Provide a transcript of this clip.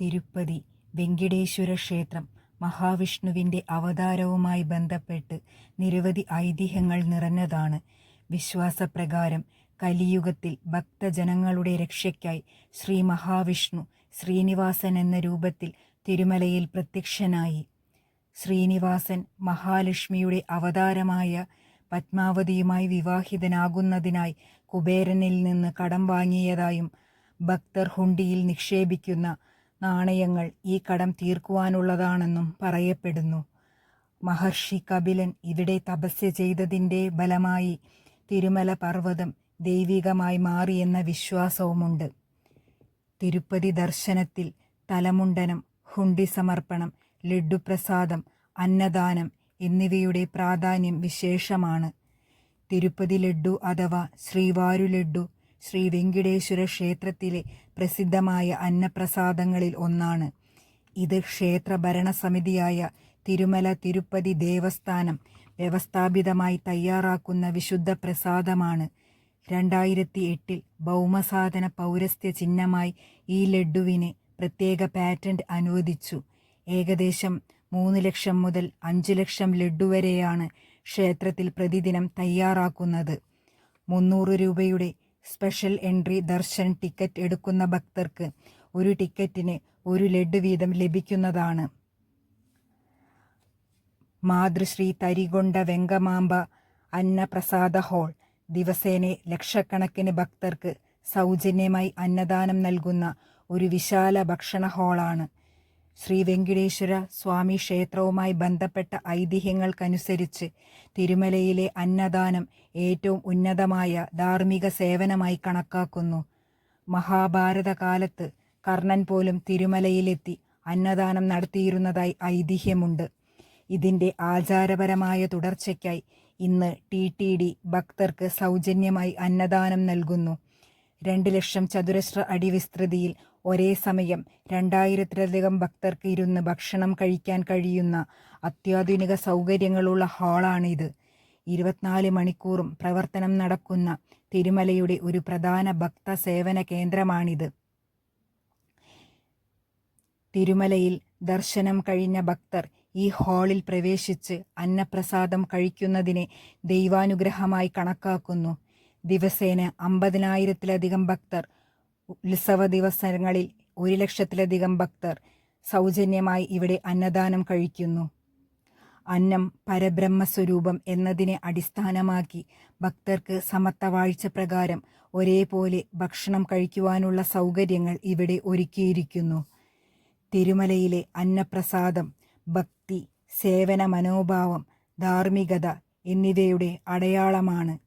തിരുപ്പതി വെങ്കിടേശ്വര ക്ഷേത്രം മഹാവിഷ്ണുവിന്റെ അവതാരവുമായി ബന്ധപ്പെട്ട് നിരവധി ഐതിഹ്യങ്ങൾ നിറഞ്ഞതാണ്. വിശ്വാസപ്രകാരം കലിയുഗത്തിൽ ഭക്തജനങ്ങളുടെ രക്ഷയ്ക്കായി ശ്രീ മഹാവിഷ്ണു ശ്രീനിവാസൻ എന്ന രൂപത്തിൽ തിരുമലയിൽ പ്രത്യക്ഷനായി. ശ്രീനിവാസൻ മഹാലക്ഷ്മിയുടെ അവതാരമായ പത്മാവതിയുമായി വിവാഹിതനാകുന്നതിനായി കുബേരനിൽ നിന്ന് കടം വാങ്ങിയതായും ഭക്തർ ഹുണ്ടിയിൽ നിക്ഷേപിക്കുന്ന നാണയങ്ങൾ ഈ കടം തീർക്കുവാനുള്ളതാണെന്നും പറയപ്പെടുന്നു. മഹർഷി കപിലൻ ഇവിടെ തപസ്യ ചെയ്തതിന്റെ ഫലമായി തിരുമല പർവതം ദൈവികമായി മാറിയെന്ന വിശ്വാസവുമുണ്ട്. തിരുപ്പതി ദർശനത്തിൽ തലമുണ്ടനം ഹുണ്ടി സമർപ്പണം, ലഡ്ഡുപ്രസാദം, അന്നദാനം എന്നിവയുടെ പ്രാധാന്യം വിശേഷമാണ്. തിരുപ്പതി ലഡ്ഡു അഥവാ ശ്രീവാരു ലഡ്ഡു ശ്രീ വെങ്കിടേശ്വര ക്ഷേത്രത്തിലെ പ്രസിദ്ധമായ അന്നപ്രസാദങ്ങളിൽ ഒന്നാണ്. ഇത് ക്ഷേത്ര ഭരണസമിതിയായ തിരുമല തിരുപ്പതി ദേവസ്ഥാനം വ്യവസ്ഥാപിതമായി തയ്യാറാക്കുന്ന വിശുദ്ധ പ്രസാദമാണ് രണ്ടായിരത്തി എട്ടിൽ ഭൗമസാധന പൗരസ്ത്യ ചിഹ്നമായി ഈ ലഡുവിനെ പ്രത്യേക പാറ്റന്റ് അനുവദിച്ചു. ഏകദേശം മൂന്ന് ലക്ഷം മുതൽ അഞ്ച് ലക്ഷം ലഡു വരെയാണ് ക്ഷേത്രത്തിൽ പ്രതിദിനം തയ്യാറാക്കുന്നത്. മുന്നൂറ് രൂപയുടെ സ്പെഷ്യൽ എൻട്രി ദർശൻ ടിക്കറ്റ് എടുക്കുന്ന ഭക്തർക്ക് ഒരു ടിക്കറ്റിന് ഒരു ലഡു വീതം ലഭിക്കുന്നതാണ്. മാതൃശ്രീ തരികൊണ്ട വെങ്കമാമ്പ അന്നപ്രസാദ ഹാൾ ദിവസേന ലക്ഷക്കണക്കിന് ഭക്തർക്ക് സൗജന്യമായി അന്നദാനം നൽകുന്ന ഒരു വിശാല ഭക്ഷണ ഹാളാണ്. ശ്രീ വെങ്കിടേശ്വര സ്വാമി ക്ഷേത്രവുമായി ബന്ധപ്പെട്ട ഐതിഹ്യങ്ങൾക്കനുസരിച്ച് തിരുമലയിലെ അന്നദാനം ഏറ്റവും ഉന്നതമായ ധാർമ്മിക സേവനമായി കണക്കാക്കുന്നു. മഹാഭാരത കാലത്ത് കർണൻ പോലും തിരുമലയിലെത്തി അന്നദാനം നടത്തിയിരുന്നതായി ഐതിഹ്യമുണ്ട്. ഇതിന്റെ ആചാരപരമായ തുടർച്ചയ്ക്കായി ഇന്ന് ടി. ടി. ഡി. ഭക്തർക്ക് സൗജന്യമായി അന്നദാനം നൽകുന്നു. രണ്ട് ലക്ഷം ചതുരശ്ര അടി വിസ്തൃതിയിൽ ഒരേസമയം രണ്ടായിരത്തിലധികം ഭക്തർക്ക് ഇരുന്ന് ഭക്ഷണം കഴിക്കാൻ കഴിയുന്ന അത്യാധുനിക സൗകര്യങ്ങളുള്ള ഹാളാണിത്. ഇരുപത്തിനാല് മണിക്കൂറും പ്രവർത്തനം നടക്കുന്ന തിരുമലയുടെ ഒരു പ്രധാന ഭക്ത സേവന കേന്ദ്രമാണിത്. തിരുമലയിൽ ദർശനം കഴിഞ്ഞ ഭക്തർ ഈ ഹാളിൽ പ്രവേശിച്ച് അന്നപ്രസാദം കഴിക്കുന്നതിനെ ദൈവാനുഗ്രഹമായി കണക്കാക്കുന്നു. ദിവസേന അമ്പതിനായിരത്തിലധികം ഭക്തർ, ഉത്സവദിവസങ്ങളിൽ ഒരു ലക്ഷത്തിലധികം ഭക്തർ സൗജന്യമായി ഇവിടെ അന്നദാനം കഴിക്കുന്നു. അന്നം പരബ്രഹ്മസ്വരൂപം എന്നതിനെ അടിസ്ഥാനമാക്കി ഭക്തർക്ക് സമത്വവാഴ്ച പ്രകാരം ഒരേപോലെ ഭക്ഷണം കഴിക്കുവാനുള്ള സൗകര്യങ്ങൾ ഇവിടെ ഒരുക്കിയിരിക്കുന്നു. തിരുമലയിലെ അന്നപ്രസാദം ഭക്തി, സേവന മനോഭാവം, ധാർമ്മികത എന്നിവയുടെ അടയാളമാണ്.